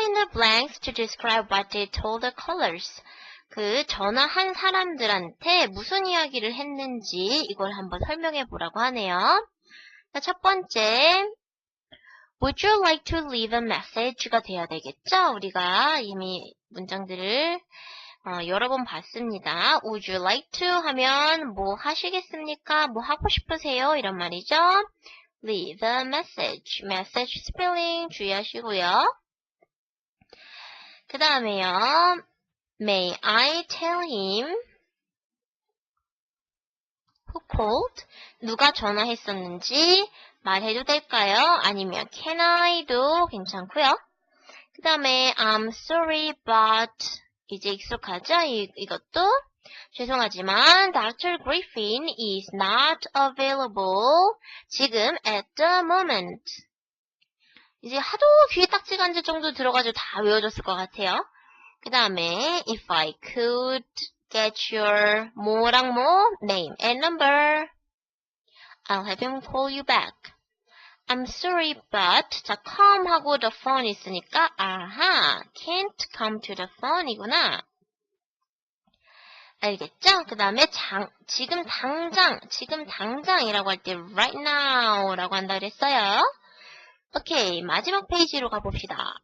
Fill in the blanks to describe what they told the callers. 그 전화한 사람들한테 무슨 이야기를 했는지 이걸 한번 설명해 보라고 하네요. 자, 첫 번째, Would you like to leave a message가 돼야 되겠죠? 우리가 이미 문장들을 어, 여러 번 봤습니다. Would you like to 하면 뭐 하시겠습니까? 뭐 하고 싶으세요? 이런 말이죠. Leave a message. message 스펠링 주의하시고요. 그 다음에요. May I tell him who called? 누가 전화했었는지 말해도 될까요? 아니면 can I도 괜찮고요. 그 다음에 I'm sorry but 이제 익숙하죠? 이, 이것도 죄송하지만 Dr. Griffin is not available 지금 at the moment 이제 하도 귀에 딱지가 앉을 정도 들어가지고 다 외워졌을 것 같아요. 그 다음에 if I could get your 뭐랑 뭐 name and number I'll have him call you back. I'm sorry, but 자 come 하고 the phone 있으니까 아하 can't come to the phone이구나. 알겠죠? 그 다음에 장 지금 당장 지금 당장이라고 할 때 right now라고 한다 그랬어요. 오케이 마지막 페이지로 가봅시다.